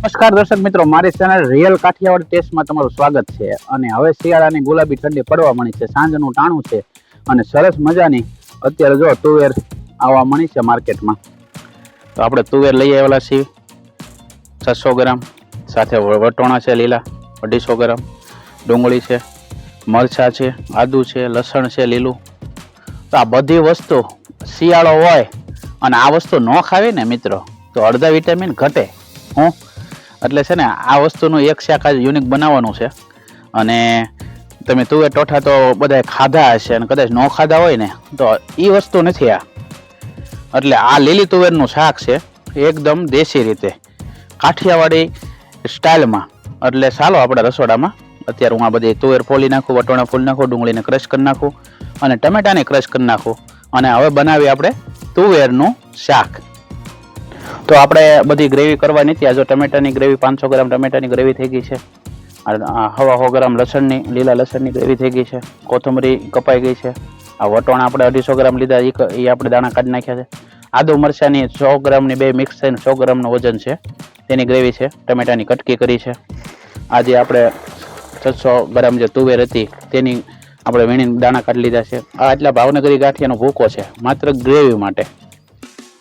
નમસ્કાર દર્શક મિત્રો, મારી ચેનલ રિયલ કાઠિયાવાડ ટેસ્ટમાં તમારું સ્વાગત છે. અને હવે શિયાળાની ગુલાબી ઠંડી પડવા મળી છે, સાંજનું ટાણું છે અને સરસ મજાની અત્યારે જો તુવેર આવવા મળી છે માર્કેટમાં. તો આપણે તુવેર લઈ આવેલા છીએ, છસો ગ્રામ, સાથે વટોણા છે લીલા, અઢીસો ગ્રામ, ડુંગળી છે, મરચાં છે, આદુ છે, લસણ છે, લીલું. તો આ બધી વસ્તુ શિયાળો હોય અને આ વસ્તુ ન ખાવી ને મિત્રો, તો અડધા વિટામિન ઘટે. હું એટલે છે ને, આ વસ્તુનું એક શાક આજ યુનિક બનાવવાનું છે. અને તમે તુવેર, ટોઠા તો બધાએ ખાધા હશે અને કદાચ ન ખાધા હોય ને, તો એ વસ્તુ નથી આ. એટલે આ લીલી તુવેરનું શાક છે, એકદમ દેશી રીતે. કાઠિયાવાડી સ્ટાઇલમાં. એટલે ચાલો આપણા રસોડામાં, અત્યારે હું આ બધી તુવેર ફોલી નાખું, વટોણા ફૂલ નાખું, ડુંગળીને ક્રશ કરી નાખું અને ટમેટાને ક્રશ કરી નાખું. અને હવે બનાવી આપણે તુવેરનું શાક. તો આપણે બધી ગ્રેવી કરવાની ત્યાં જો ટમેટાની ગ્રેવી, પાંચસો ગ્રામ ટમેટાની ગ્રેવી થઈ ગઈ છે. આ- આ હવા સો ગ્રામ લસણની, લીલા લસણની ગ્રેવી થઈ ગઈ છે. કોથમરી કપાઈ ગઈ છે. આ વટોણા આપણે અઢીસો ગ્રામ લીધા એ આપણે દાણા કાઢી નાખ્યા છે. આદુ મરચાંની સો ગ્રામની બે મિક્સ થઈને સો ગ્રામનું વજન છે. તેની ગ્રેવી છે. ટમેટાની કટકી કરી છે. આજે આપણે છસો ગ્રામ જે તુવેર હતી, તેની આપણે વીણીને દાણા કાઢી લીધા છે. આ આટલા ભાવનગરી ગાંઠિયાનો ભૂકો છે, માત્ર ગ્રેવી માટે.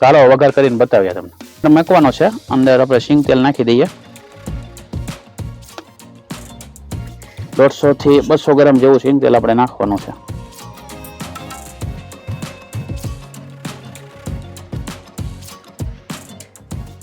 ચાલો વઘાર કરીને બતાવ્યા તમને. મૂકવાનો છે. અંદર આપણે સિંગ તેલ નાખી દઈએ. દોઢસો થી બસો ગ્રામ જેવું સિંગ તેલ આપણે નાખવાનું છે.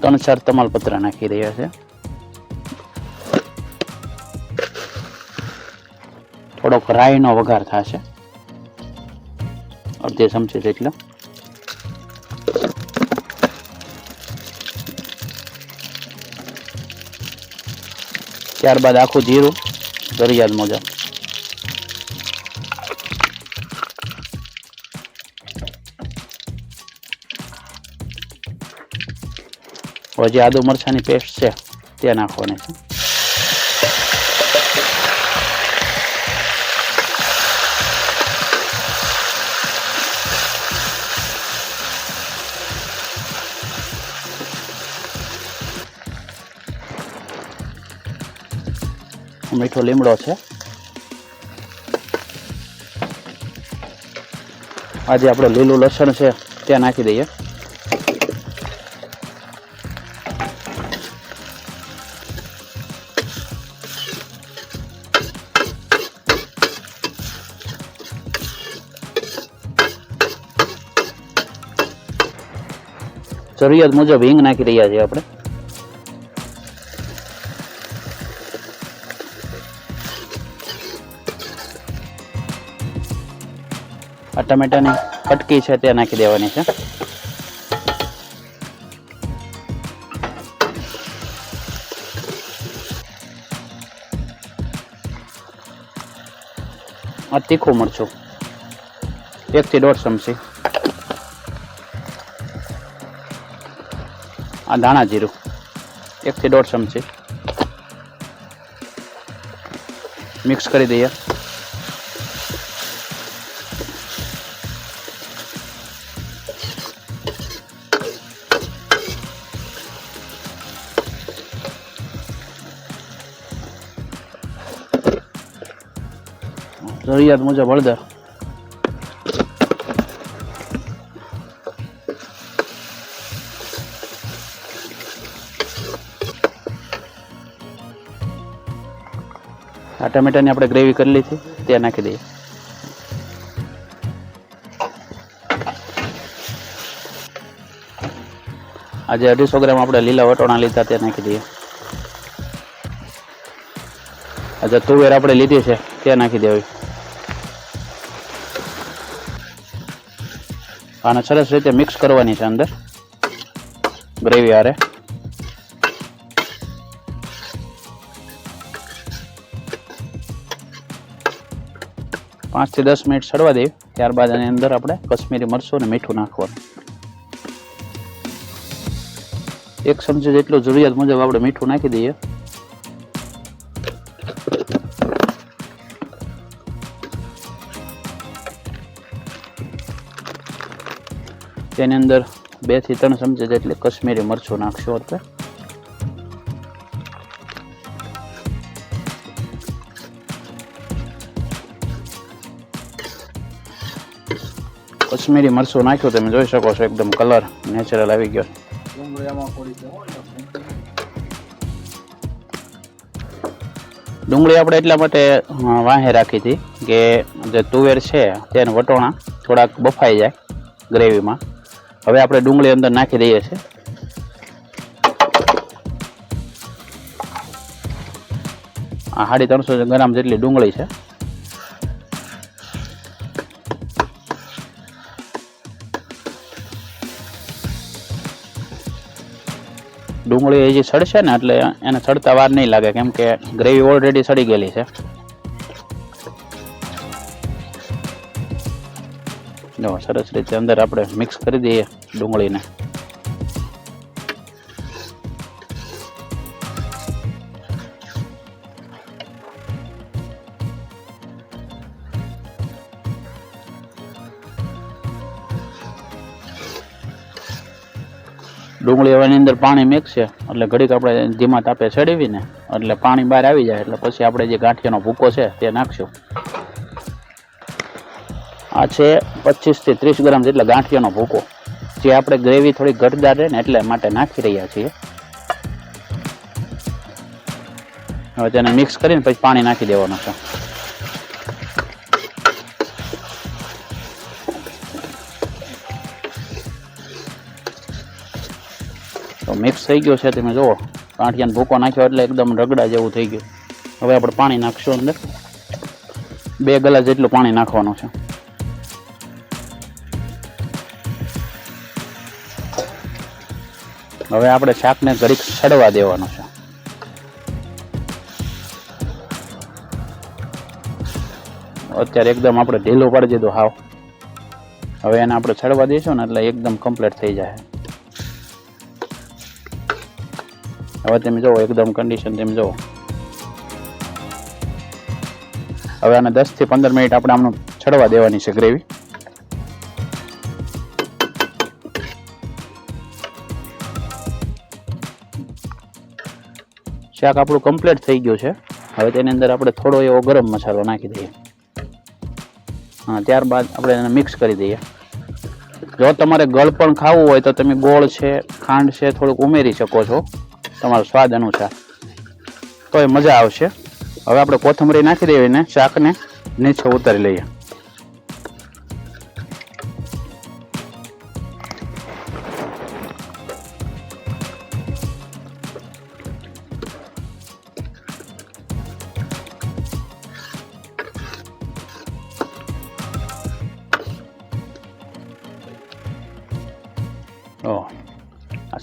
ત્રણ ચાર તમાલપત્ર નાખી રહ્યા છે. થોડોક રાઈનો વઘાર થશે. અડધી ચમચી જેટલો. ત્યારબાદ આખું જીરું દરિયાદ મુજબ હવે આદુ મરચાંની પેસ્ટ છે તે નાખવાની છે. મીઠો લીમડો છે. આજે આપણે લીલું લસણ છે તે નાખી દઈએ. જરૂરિયાત મુજબ હિંગ નાખી રહ્યા છીએ આપણે. આ ટમેટાની કટકી છે તે નાખી દેવાની છે. આ તીખું મરચું. એક થી દોઢ ચમચી. આ ધાણા જીરું. એક થી દોઢ ચમચી. મિક્સ કરી દઈએ. જરૂરિયાત મુજબ હળદર. આ ટમેટાની આપણે ગ્રેવી કરી લીધી ત્યાં નાખી દઈએ. આજે અઢીસો ગ્રામ આપણે લીલા વટોણા લીધા ત્યાં નાખી દઈએ. આજે તુવેર આપણે લીધી છે ત્યાં નાખી દેવી આને સરસ રીતે મિક્સ કરવાની છે અંદર. ગ્રેવી હારે. પાંચથી દસ મિનિટ સડવા દેવી ત્યારબાદ એની અંદર આપણે કશ્મીરી મરચું અને મીઠું નાખવાનું. એક ચમચી જેટલું જરૂરિયાત મુજબ આપણે મીઠું નાખી દઈએ. તેની અંદર બેથી ત્રણ ચમચી જેટલી કશ્મીરી મરચું નાખશું આપણે. કશ્મીરી મરચું નાખ્યું, તમે જોઈ શકો છો, એકદમ કલર નેચરલ આવી ગયો. ડુંગળી આપણે એટલા માટે વાહે રાખી હતી કે જે તુવેર છે, તેના વટોણા થોડાક બફાઈ જાય ગ્રેવીમાં. હવે આપણે ડુંગળી અંદર નાખી દઈએ છીએ. આ સાડી ત્રણસો ગ્રામ જેટલી ડુંગળી છે. ડુંગળી હજી સડશે ને એટલે એને સડતા વાર નહીં લાગે, કેમ કે ગ્રેવી ઓલરેડી સડી ગયેલી છે. જો સરસ રીતે. અંદર આપણે મિક્સ કરી દઈએ ડુંગળીને. ડુંગળી હવે અંદર પાણી મિક્સ છે. એટલે ઘડીક આપણે ધીમા તાપે ચડાવીને એટલે પાણી બહાર આવી જાય. એટલે પછી આપણે જે ગાંઠિયાનો ભૂકો છે તે નાખશું. આ છે પચીસથી ત્રીસ ગ્રામ જેટલા ગાંઠિયાનો ભૂકો, જે આપણે ગ્રેવી થોડી ઘટદાર રહે ને એટલે માટે નાખી રહ્યા છીએ. હવે તેને મિક્સ કરીને પછી પાણી નાખી દેવાનું છે. તો મિક્સ થઈ ગયો છે તમે જુઓ, ગાંઠિયાનો ભૂકો નાખ્યો એટલે એકદમ રગડા જેવું થઈ ગયું. હવે આપણે પાણી નાખશું અંદર. બે ગલાસ જેટલું પાણી નાખવાનું છે. હવે આપણે શાકને ઘડીક સડવા દેવાનું છે. અત્યારે એકદમ આપણે ઢીલું પાડી દીધું હાવ. હવે એને આપણે સડવા દઈશું ને એટલે એકદમ કમ્પ્લીટ થઈ જાય. હવે તમે જુઓ એકદમ કન્ડિશન તમે જુઓ હવે આને દસથી પંદર મિનિટ આપણે આમનું છડવા દેવાની છે ગ્રેવી શાક આપણું કમ્પ્લીટ થઈ ગયું છે. હવે તેની અંદર આપણે થોડો એવો ગરમ મસાલો નાખી દઈએ. હા, ત્યારબાદ આપણે એને મિક્સ કરી દઈએ. જો તમારે ગળ પણ ખાવું હોય તો તમે ગોળ છે, ખાંડ છે, થોડુંક ઉમેરી શકો છો. તમારો સ્વાદ અનુસાર. તો એ મજા આવશે. હવે આપણે કોથમરી નાખી દેવીને શાકને નીચે ઉતારી લઈએ.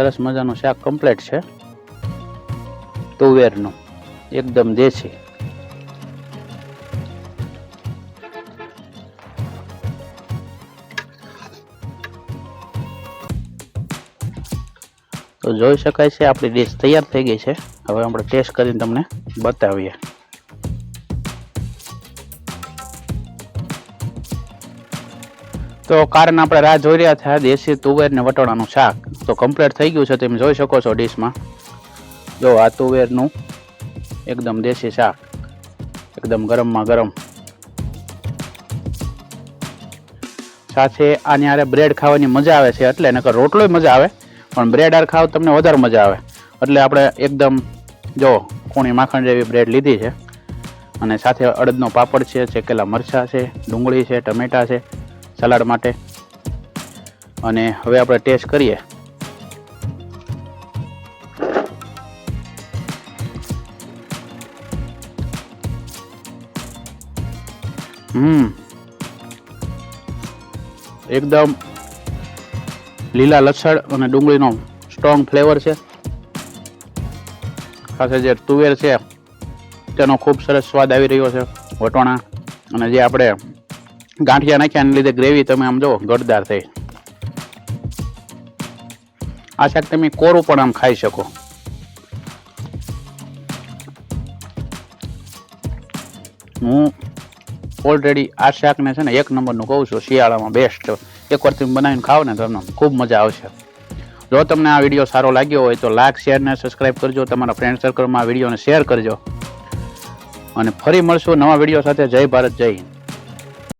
સરસ મજાનું શાક કમ્પ્લીટ છે. તુવેરનું. એકદમ દેશી. તો જોઈ શકાય છે આપણી ડીશ તૈયાર થઈ ગઈ છે. હવે આપણે ટેસ્ટ કરીને તમને બતાવીએ. તો કારણ આપણે રાહ જોઈ રહ્યા છે, દેશી તુવેર ને વટોળાનું શાક. તો કમ્પ્લીટ થઈ ગયું છે તમે જોઈ શકો છો ડીશમાં. જો આ તુવેરનું એકદમ દેશી શાક. એકદમ ગરમમાં ગરમ. સાથે આની હારે બ્રેડ ખાવાની મજા આવે છે, એટલે નકર રોટલોય મજા આવે, પણ બ્રેડ આર ખાવ તમને વધારે મજા આવે. એટલે આપણે એકદમ, જો કૂણી માખણ જેવી બ્રેડ લીધી છે. અને સાથે અડદનો પાપડ છે, ચેકેલા મરચાં છે, ડુંગળી છે, ટમેટા છે. સલાડ માટે. અને હવે આપણે ટેસ્ટ કરીએ. હમ. એકદમ લીલા લસણ અને ડુંગળીનો સ્ટ્રોંગ ફ્લેવર છે. ખાસ જે તુવેર છે, તેનો ખૂબ સરસ સ્વાદ આવી રહ્યો છે વટોણા. અને જે આપણે ગાંઠિયા નાખ્યા એને લીધે ગ્રેવી તમે આમ જો ગળદાર થઈ. આ શાક તમે કોરું પણ આમ ખાઈ શકો. હું ઓલરેડી આ શાકને છે ને એક નંબરનું કહું છું, શિયાળામાં બેસ્ટ એકવાર તમે બનાવીને ખાઓ ને તમને ખૂબ મજા આવશે. જો તમને આ વીડિયો સારો લાગ્યો હોય તો લાઈક શેર ને સબસ્ક્રાઈબ કરજો, તમારા ફ્રેન્ડ સર્કલમાં આ વિડીયોને શેર કરજો. અને ફરી મળશું નવા વીડિયો સાથે. જય ભારત, જય હિન્દ.